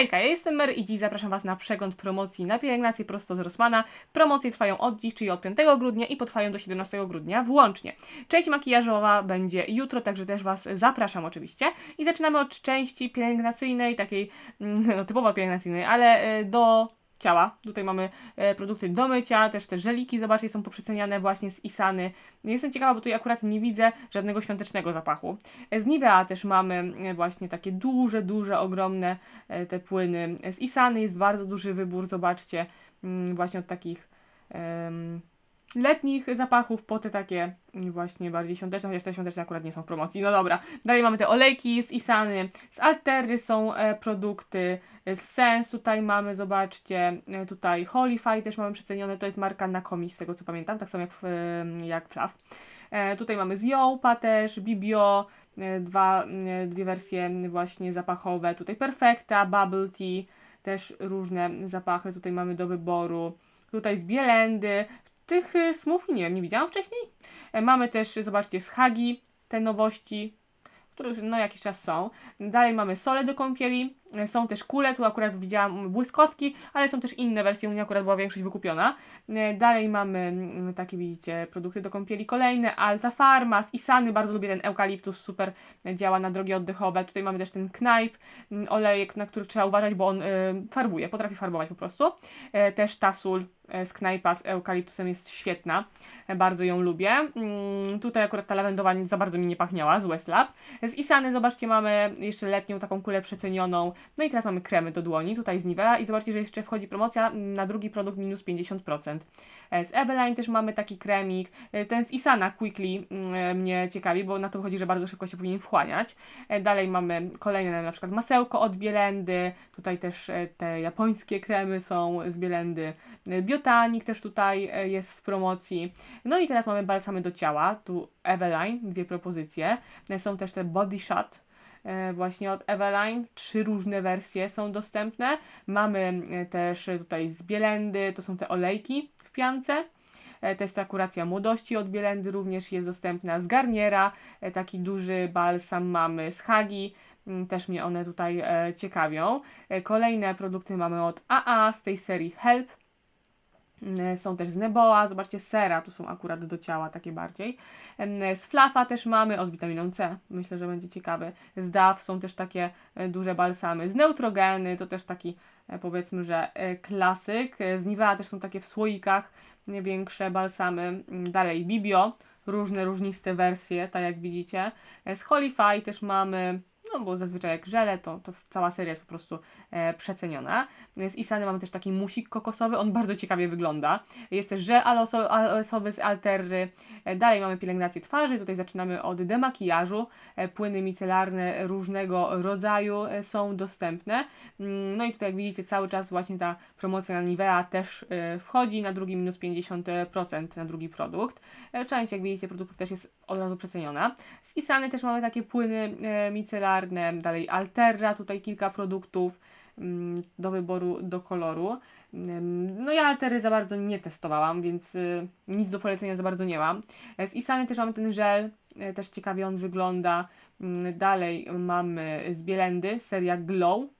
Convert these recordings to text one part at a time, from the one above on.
Hejka, ja jestem Mary i dziś zapraszam Was na przegląd promocji na pielęgnację prosto z Rossmana. Promocje trwają od dziś, czyli od 5 grudnia i potrwają do 17 grudnia włącznie. Część makijażowa będzie jutro, także też Was zapraszam oczywiście. I zaczynamy od części pielęgnacyjnej, takiej mm, no, typowo pielęgnacyjnej, ale e, do ciała. Tutaj mamy e, produkty do mycia, też te żeliki, zobaczcie, są poprzeceniane właśnie z Isany. Jestem ciekawa, bo tutaj akurat nie widzę żadnego świątecznego zapachu. E, Z Nivea też mamy e, właśnie takie duże, duże, ogromne te płyny. Z Isany jest bardzo duży wybór, zobaczcie, mm, właśnie od takich letnich zapachów po te takie właśnie bardziej świąteczne, chociaż te świąteczne akurat nie są w promocji. No dobra, dalej mamy te olejki z Isany, z Altery są e, produkty, e, z Sens tutaj mamy, zobaczcie, e, tutaj Holify też mamy przecenione, to jest marka Nakomi z tego co pamiętam, tak samo jak, w, em, jak Flav. E, tutaj mamy z Jołpa też, Bibio, e, dwa, e, dwie wersje właśnie zapachowe, tutaj Perfecta, Bubble Tea, też różne zapachy tutaj mamy do wyboru. Tutaj z Bielendy, tych y, smoothie nie wiem, nie widziałam wcześniej. E, Mamy też, zobaczcie, z Hagi te nowości, które już no jakiś czas są. Dalej mamy sole do kąpieli, e, są też kule, tu akurat widziałam błyskotki, ale są też inne wersje, u mnie akurat była większość wykupiona. E, Dalej mamy mm, takie, widzicie, produkty do kąpieli kolejne, Alta Pharma, z Isany, bardzo lubię ten eukaliptus, super działa na drogi oddechowe. Tutaj mamy też ten Knajp, mm, olejek, na który trzeba uważać, bo on y, farbuje, potrafi farbować po prostu. Też Tasul z Knajpa z eukaliptusem jest świetna, e, bardzo ją lubię. Mm, Tutaj akurat ta lawendowa za bardzo mi nie pachniała z Westlab. Z Isany, zobaczcie, mamy jeszcze letnią taką kulę przecenioną. No i teraz mamy kremy do dłoni, tutaj z Nivea i zobaczcie, że jeszcze wchodzi promocja na drugi produkt minus 50%. E, Z Eveline też mamy taki kremik. E, Ten z Isana Quickly mm, mnie ciekawi, bo na to wychodzi, że bardzo szybko się powinien wchłaniać. E, Dalej mamy kolejne na przykład masełko od Bielendy. Tutaj też e, te japońskie kremy są z Bielendy. E, Biotanik też tutaj e, jest w promocji. No i teraz mamy balsamy do ciała. Tu Eveline, dwie propozycje. E, Są też te Body Shot e, właśnie od Eveline. Trzy różne wersje są dostępne. Mamy też tutaj z Bielendy, to są te olejki w piance. Też ta kuracja młodości od Bielendy również jest dostępna. Z Garniera taki duży balsam mamy. Z Hagi mm, też mnie one tutaj ciekawią. Kolejne produkty mamy od AA z tej serii Help. Mm, Są też z Neboa, zobaczcie, sera, tu są akurat do ciała takie bardziej. Em, Z Flafa też mamy, o z witaminą C, myślę, że będzie ciekawy. Z DAF są też takie e, duże balsamy. Z Neutrogeny to też taki e, powiedzmy, że e, klasyk. E, Z Nivea też są takie w słoikach większe balsamy. Mm, Dalej Bibio, różne różniste wersje, tak jak widzicie. E, Z Holify też mamy, no bo zazwyczaj jak żele, to, to cała seria jest po prostu e, przeceniona. Z Isany mamy też taki musik kokosowy, on bardzo ciekawie wygląda. Jest też żel aloso- alosowy z Alterry. E, Dalej mamy pielęgnację twarzy, tutaj zaczynamy od demakijażu. E, Płyny micelarne różnego rodzaju e, są dostępne. Mm, No i tutaj jak widzicie cały czas właśnie ta promocja na Nivea też e, wchodzi, na drugi minus 50% na drugi produkt. E, Część jak widzicie produktów też jest od razu przeceniona. Z Isany też mamy takie płyny e, micelarne, dalej Alterra, tutaj kilka produktów mm, do wyboru, do koloru. Ym, No ja Altery za bardzo nie testowałam, więc y, nic do polecenia za bardzo nie mam. Z Isany też mamy ten żel, e, też ciekawie on wygląda. Mm, Dalej mamy z Bielendy, seria Glow.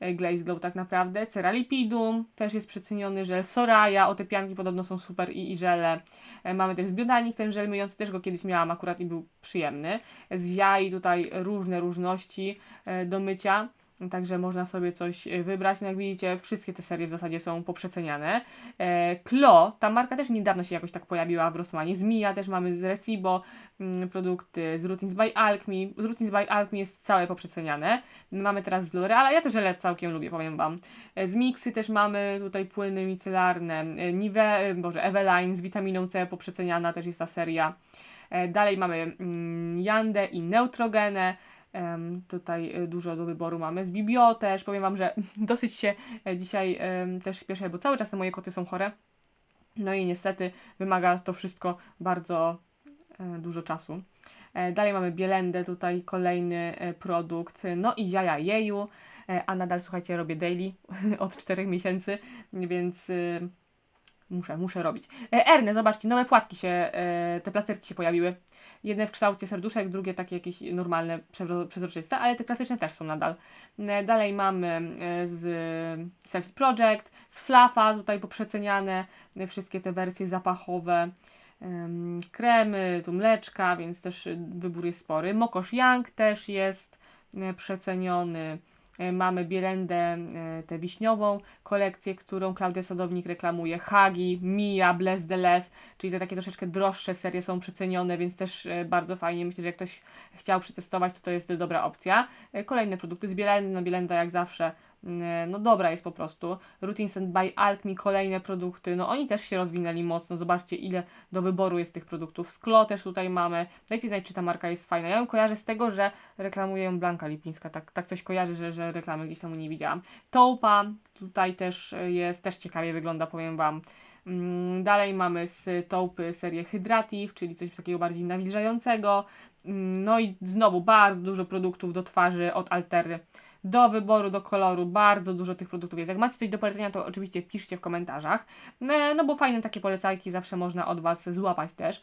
E, Glaze Glow tak naprawdę. Ceralipidum, też jest przeceniony żel. Soraya, o te pianki podobno są super i, i żele. E, Mamy też z Biodanik, ten żel myjący, też go kiedyś miałam akurat i był przyjemny. Z jaj tutaj różne różności e, do mycia. Także można sobie coś e, wybrać. No jak widzicie, wszystkie te serie w zasadzie są poprzeceniane. E, Klo, ta marka też niedawno się jakoś tak pojawiła w Rossmanie. Z Mia też mamy z Recibo mm, produkty, z Routines by Alchemy. Z Routines by Alchemy jest całe poprzeceniane. Mamy teraz z L'Oreala, ja też żele całkiem lubię, powiem Wam. E, Z Mixy też mamy tutaj płyny micelarne. Nive, Boże, Eveline z witaminą C poprzeceniana też jest ta seria. Dalej mamy mm, Jandę i Neutrogenę. Tutaj e, dużo do wyboru mamy. Z Bibio też. Powiem Wam, że dosyć się e, dzisiaj też śpieszę, bo cały czas te moje koty są chore. No i niestety wymaga to wszystko bardzo e, dużo czasu. Dalej mamy Bielendę, tutaj kolejny produkt. No i Jaja Jeju, a nadal słuchajcie, robię daily od 4 miesięcy, więc y, Muszę, muszę robić. E, Erne, zobaczcie, nowe płatki się, e, te plasterki się pojawiły. Jedne w kształcie serduszek, drugie takie jakieś normalne, przezro- przezroczyste, ale te klasyczne też są nadal. E, Dalej mamy z Selfie Project, z Flafa, tutaj poprzeceniane wszystkie te wersje zapachowe. Em, Kremy, tu mleczka, więc też wybór jest spory. Mokosz Young też jest przeceniony. E, Mamy Bielendę, e, tę wiśniową kolekcję, którą Klaudia Sadownik reklamuje. Hagi, Mia, Bless the Less, czyli te takie troszeczkę droższe serie są przecenione, więc też e, bardzo fajnie. Myślę, że jak ktoś chciał przetestować, to to jest dobra opcja. Kolejne produkty z Bielendy, no Bielenda jak zawsze, no dobra jest po prostu. Routines and by Alchemy, kolejne produkty, no oni też się rozwinęli mocno, zobaczcie ile do wyboru jest tych produktów. Sklo też tutaj mamy, dajcie znać czy ta marka jest fajna. Ja ją kojarzę z tego, że reklamuje ją Blanka Lipińska, tak, tak coś kojarzę, że, że reklamy gdzieś tam u niej widziałam. Toupa tutaj też jest, też ciekawie wygląda, powiem Wam. Mm, Dalej mamy z Taupy serię Hydrative, czyli coś takiego bardziej nawilżającego. Mm, No i znowu bardzo dużo produktów do twarzy od Altery. Do wyboru, do koloru, bardzo dużo tych produktów jest. Jak macie coś do polecenia, to oczywiście piszcie w komentarzach. E, No bo fajne takie polecajki zawsze można od Was złapać też.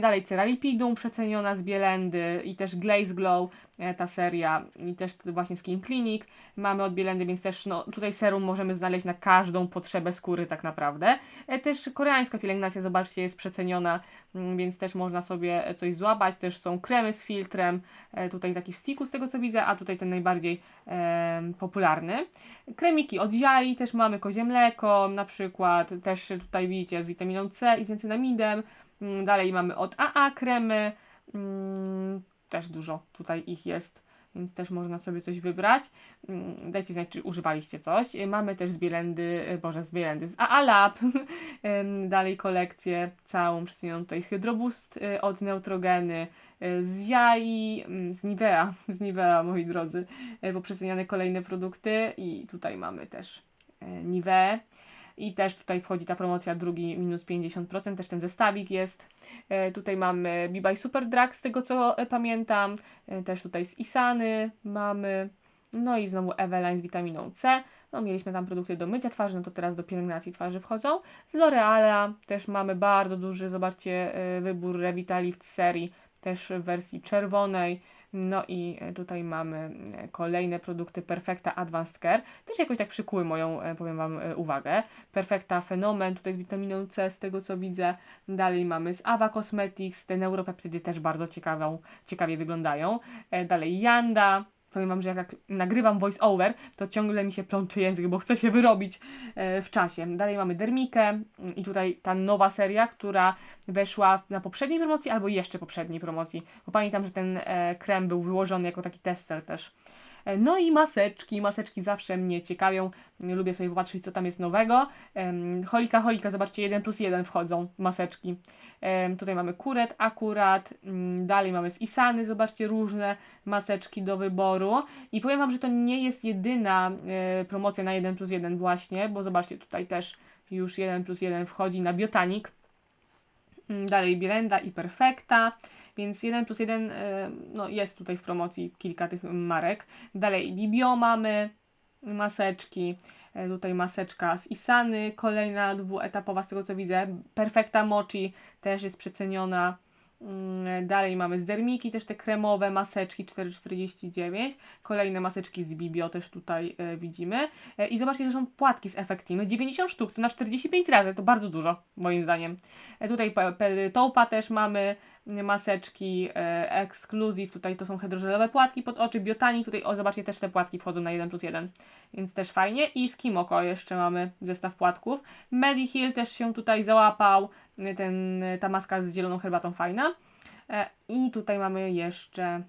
Dalej Ceralipidum przeceniona z Bielendy i też Glaze Glow, ta seria i też właśnie Skin Clinic mamy od Bielendy, więc też no, tutaj serum możemy znaleźć na każdą potrzebę skóry tak naprawdę. E, Też koreańska pielęgnacja, zobaczcie, jest przeceniona, mm, więc też można sobie coś złapać. Też są kremy z filtrem, e, tutaj taki w sticku z tego co widzę, a tutaj ten najbardziej em, popularny. Kremiki od Ziai też mamy kozie mleko na przykład, też tutaj widzicie z witaminą C i z niacinamidem. Mm, Dalej mamy od AA kremy, mm, też dużo tutaj ich jest, więc też można sobie coś wybrać. Mm, Dajcie znać, czy używaliście coś. Mamy też z Bielendy, Boże, z Bielendy, z AA Lab. Em, Dalej kolekcję całą przesunioną tutaj z Hydroboost y, od Neutrogeny, y, z Jai, mm, z Nivea, z Nivea moi drodzy, poprzeceniane kolejne produkty i tutaj mamy też Nivea. I też tutaj wchodzi ta promocja drugi minus 50%, też ten zestawik jest. E, tutaj mamy Bibaj Super Drag z tego co e, pamiętam. E, też tutaj z Isany mamy. No i znowu Eveline z witaminą C. No mieliśmy tam produkty do mycia twarzy, no to teraz do pielęgnacji twarzy wchodzą. Z L'Oreala też mamy bardzo duży, zobaczcie, wybór Revitalift serii, też w wersji czerwonej. No i e, tutaj mamy e, kolejne produkty Perfecta Advanced Care. Też jakoś tak przykuły moją, e, powiem Wam, uwagę. Perfecta Fenomen, tutaj z witaminą C, z tego co widzę. Dalej mamy z Ava Cosmetics, te neuropeptydy też bardzo ciekawą, ciekawie wyglądają. Dalej Yanda. Powiem Wam, że jak nagrywam voice over, to ciągle mi się plącze język, bo chcę się wyrobić e, w czasie. Dalej mamy Dermikę mm, i tutaj ta nowa seria, która weszła na poprzedniej promocji albo jeszcze poprzedniej promocji, bo pamiętam, że ten e, krem był wyłożony jako taki tester też. No i maseczki. Maseczki zawsze mnie ciekawią. Lubię sobie popatrzeć, co tam jest nowego. Holika, holika, zobaczcie, 1 plus 1 wchodzą maseczki. Tutaj mamy kuret akurat. Mm, Dalej mamy z Isany, zobaczcie, różne maseczki do wyboru. I powiem Wam, że to nie jest jedyna e, promocja na 1 plus 1 właśnie, bo zobaczcie, tutaj też już 1 plus 1 wchodzi na Biotanik. Mm, Dalej Bielenda i Perfekta. Więc 1 plus 1 e, no, jest tutaj w promocji kilka tych marek. Dalej Bibio mamy, maseczki. E, Tutaj maseczka z Isany, kolejna dwuetapowa z tego co widzę. Perfekta Mochi też jest przeceniona. Mm, Dalej mamy z Dermiki też te kremowe maseczki 4,49. Kolejne maseczki z Bibio też tutaj e, widzimy. E, I zobaczcie, że są płatki z efektimy. 90 sztuk, to na 45 razy, to bardzo dużo moim zdaniem. E, tutaj Toupa też mamy maseczki e, Exclusive, tutaj to są hydrożelowe płatki pod oczy, Biotanik, tutaj o zobaczcie też te płatki wchodzą na 1 plus 1, więc też fajnie i z Kimoko jeszcze mamy zestaw płatków. Mediheal też się tutaj załapał, ten, ta maska z zieloną herbatą fajna e, i tutaj mamy jeszcze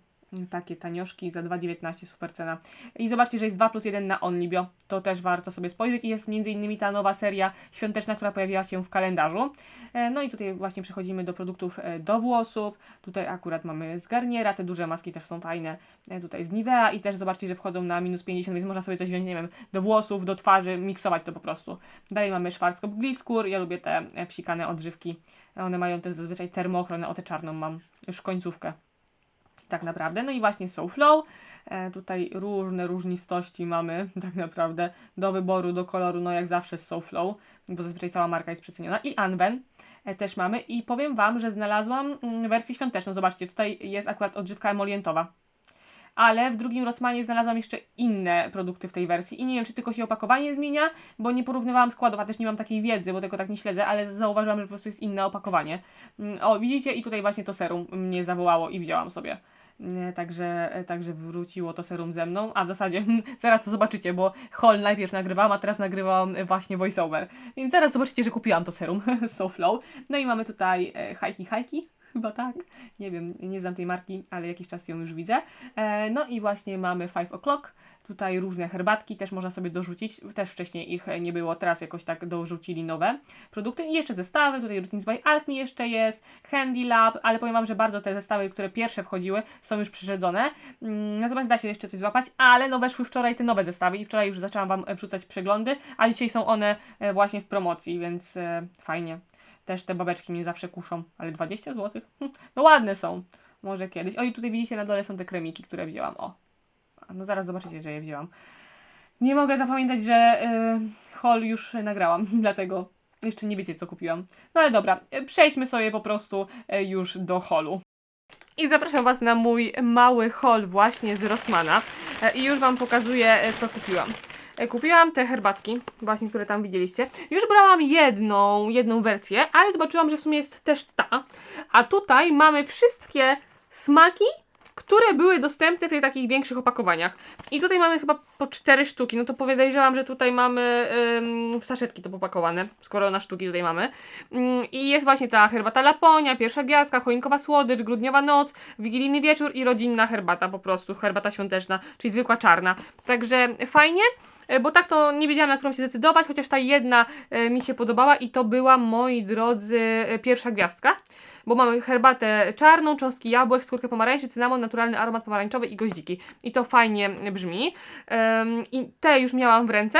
takie tanioszki za 2,19 super cena. I zobaczcie, że jest 2 plus 1 na Onlybio. To też warto sobie spojrzeć. I jest m.in. ta nowa seria świąteczna, która pojawiła się w kalendarzu. E, No i tutaj właśnie przechodzimy do produktów e, do włosów. Tutaj akurat mamy z Garniera, te duże maski też są fajne. E, Tutaj z Nivea i też zobaczcie, że wchodzą na minus 50, więc można sobie coś wziąć, nie wiem, do włosów, do twarzy, miksować to po prostu. Dalej mamy Schwarzkopf Gliskur. Ja lubię te psikane odżywki. One mają też zazwyczaj termochronę, o tę czarną mam już końcówkę tak naprawdę. No i właśnie SoFlow. E, tutaj różne różnistości mamy tak naprawdę do wyboru, do koloru, no jak zawsze z SoFlow, bo zazwyczaj cała marka jest przeceniona. I Anwen e, też mamy i powiem Wam, że znalazłam mm, wersję świąteczną. Zobaczcie, tutaj jest akurat odżywka emolientowa. Ale w drugim Rossmanie znalazłam jeszcze inne produkty w tej wersji i nie wiem, czy tylko się opakowanie zmienia, bo nie porównywałam składów, a też nie mam takiej wiedzy, bo tego tak nie śledzę, ale zauważyłam, że po prostu jest inne opakowanie. Mm, O, widzicie? I tutaj właśnie to serum mnie zawołało i wzięłam sobie. Także, także wróciło to serum ze mną, a w zasadzie zaraz to zobaczycie, bo haul najpierw nagrywałam, a teraz nagrywałam e, właśnie voiceover. Więc zaraz zobaczycie, że kupiłam to serum z SoFlow. No i mamy tutaj e, hajki hajki, chyba tak. Nie wiem, nie znam tej marki, ale jakiś czas ją już widzę. E, no i właśnie mamy 5 o'clock. Tutaj różne herbatki też można sobie dorzucić. Też wcześniej ich nie było, teraz jakoś tak dorzucili nowe produkty. I jeszcze zestawy, tutaj Routines by Alchemy jeszcze jest, Handy Lab, ale powiem Wam, że bardzo te zestawy, które pierwsze wchodziły, są już przyrzedzone. Mm, Natomiast da się jeszcze coś złapać, ale no weszły wczoraj te nowe zestawy i wczoraj już zaczęłam Wam e, wrzucać przeglądy, a dzisiaj są one e, właśnie w promocji, więc e, fajnie. Też te babeczki mnie zawsze kuszą, ale 20 zł? Hm, No ładne są. Może kiedyś. O i tutaj widzicie na dole są te kremiki, które wzięłam. O. No zaraz zobaczycie, że je wzięłam. Nie mogę zapamiętać, że y, haul już nagrałam, dlatego jeszcze nie wiecie, co kupiłam. No ale dobra, y, przejdźmy sobie po prostu y, już do holu. I zapraszam Was na mój mały haul właśnie z Rossmana. E, I już Wam pokazuję, e, co kupiłam. Kupiłam te herbatki, właśnie, które tam widzieliście. Już brałam jedną, jedną wersję, ale zobaczyłam, że w sumie jest też ta. A tutaj mamy wszystkie smaki, które były dostępne w tych takich większych opakowaniach. I tutaj mamy chyba po cztery sztuki. No to podejrzewam, że tutaj mamy ym, saszetki to popakowane, skoro na sztuki tutaj mamy. Ym, I jest właśnie ta herbata Laponia, pierwsza gwiazdka, choinkowa słodycz, grudniowa noc, wigilijny wieczór i rodzinna herbata po prostu, herbata świąteczna, czyli zwykła czarna. Także fajnie. e, Bo tak to nie wiedziałam, na którą się zdecydować, chociaż ta jedna e, mi się podobała i to była, moi drodzy, e, pierwsza gwiazdka bo mamy herbatę czarną, cząstki jabłek, skórkę pomarańczy, cynamon, naturalny aromat pomarańczowy i goździki. I to fajnie brzmi. Ym, I te już miałam w ręce,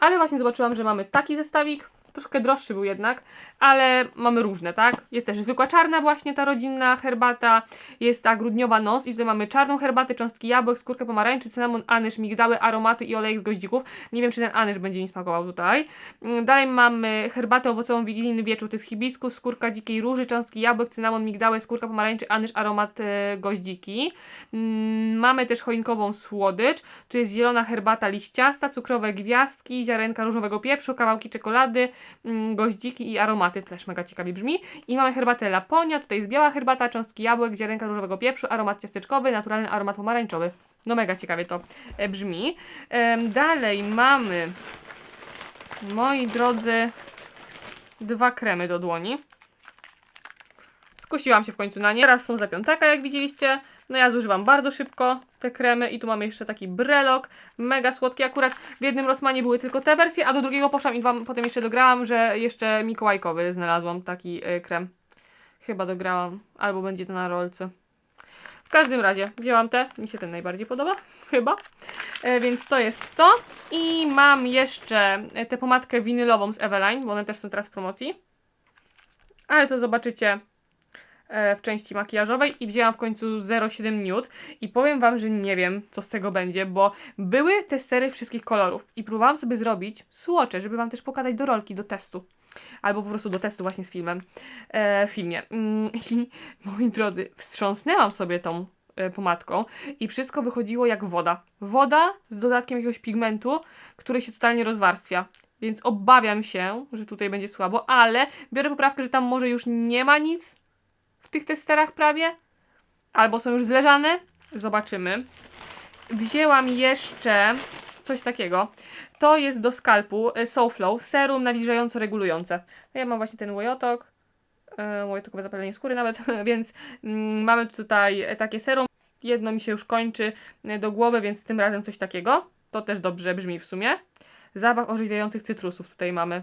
ale właśnie zobaczyłam, że mamy taki zestawik. Troszkę droższy był jednak, ale mamy różne, tak? Jest też zwykła czarna właśnie ta rodzinna herbata, jest ta grudniowa nos i tutaj mamy czarną herbatę, cząstki jabłek, skórkę pomarańczy, cynamon, anyż, migdały, aromaty i olejek z goździków. Nie wiem, czy ten anyż będzie mi smakował tutaj. Mm, Dalej mamy herbatę owocową wigilijny wieczór, to jest hibiskus, skórka dzikiej róży, cząstki jabłek, cynamon, migdały, skórka pomarańczy, anyż, aromat e, goździki. Mm, Mamy też choinkową słodycz, tu jest zielona herbata liściasta, cukrowe gwiazdki, ziarenka różowego pieprzu, kawałki czekolady, goździki i aromaty, też mega ciekawie brzmi. I mamy herbatę Laponia, tutaj jest biała herbata, cząstki jabłek, ziarenka różowego pieprzu, aromat ciasteczkowy, naturalny aromat pomarańczowy. No mega ciekawie to e, brzmi. Dalej mamy, moi drodzy, dwa kremy do dłoni. Skusiłam się w końcu na nie. Teraz są za piątaka, jak widzieliście. No ja zużywam bardzo szybko te kremy i tu mamy jeszcze taki brelok, mega słodki. Akurat w jednym Rossmanie były tylko te wersje, a do drugiego poszłam i wam potem jeszcze dograłam, że jeszcze mikołajkowy znalazłam taki y, krem. Chyba dograłam, albo będzie to na rolce. W każdym razie wzięłam te, mi się ten najbardziej podoba, chyba. E, więc to jest to. I mam jeszcze e, tę pomadkę winylową z Eveline, bo one też są teraz w promocji. Ale to zobaczycie w części makijażowej i wzięłam w końcu 0,7 nude i powiem Wam, że nie wiem, co z tego będzie, bo były testery wszystkich kolorów i próbowałam sobie zrobić słocze, żeby Wam też pokazać do rolki, do testu. Albo po prostu do testu właśnie z filmem, e, filmie. Mm, I moi drodzy, wstrząsnęłam sobie tą e, pomadką i wszystko wychodziło jak woda. Woda z dodatkiem jakiegoś pigmentu, który się totalnie rozwarstwia. Więc obawiam się, że tutaj będzie słabo, ale biorę poprawkę, że tam może już nie ma nic tych testerach prawie. Albo są już zleżane. Zobaczymy. Wzięłam jeszcze coś takiego. To jest do skalpu e, Soulflow, serum nawilżająco regulujące. Ja mam właśnie ten łojotok, e, łojotokowe zapalenie skóry nawet, więc mm, mamy tutaj takie serum. Jedno mi się już kończy e, do głowy, więc tym razem coś takiego. To też dobrze brzmi w sumie. Zapach orzeźwiających cytrusów tutaj mamy.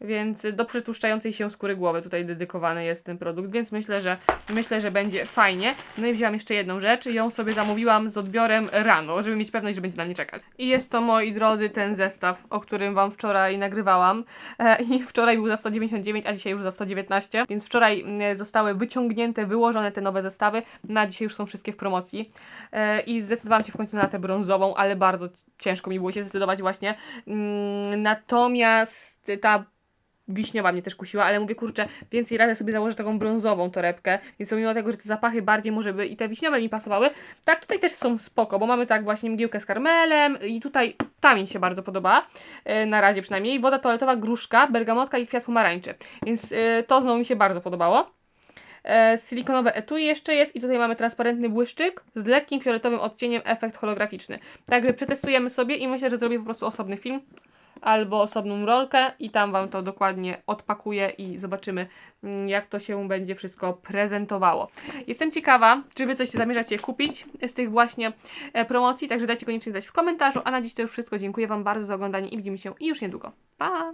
Więc do przetłuszczającej się skóry głowy tutaj dedykowany jest ten produkt, więc myślę, że myślę, że będzie fajnie. No i wzięłam jeszcze jedną rzecz, ją sobie zamówiłam z odbiorem rano, żeby mieć pewność, że będzie na mnie czekać. I jest to, moi drodzy, ten zestaw, o którym Wam wczoraj nagrywałam. E, I wczoraj był za 199, a dzisiaj już za 119, więc wczoraj zostały wyciągnięte, wyłożone te nowe zestawy, na dzisiaj już są wszystkie w promocji. E, I zdecydowałam się w końcu na tę brązową, ale bardzo ciężko mi było się zdecydować właśnie. Mm, Natomiast ta wiśniowa mnie też kusiła, ale mówię, kurczę, więcej razy sobie założę taką brązową torebkę, więc pomimo tego, że te zapachy bardziej może by i te wiśniowe mi pasowały, tak tutaj też są spoko, bo mamy tak właśnie mgiełkę z karmelem i tutaj ta mi się bardzo podoba, e, na razie przynajmniej, woda toaletowa, gruszka, bergamotka i kwiat pomarańczy, więc e, to znowu mi się bardzo podobało. E, silikonowe etui jeszcze jest i tutaj mamy transparentny błyszczyk z lekkim fioletowym odcieniem efekt holograficzny. Także przetestujemy sobie i myślę, że zrobię po prostu osobny film albo osobną rolkę i tam Wam to dokładnie odpakuję i zobaczymy, mm, jak to się będzie wszystko prezentowało. Jestem ciekawa, czy Wy coś zamierzacie kupić z tych właśnie e, promocji, także dajcie koniecznie znać w komentarzu, a na dziś to już wszystko. Dziękuję Wam bardzo za oglądanie i widzimy się już niedługo. Pa!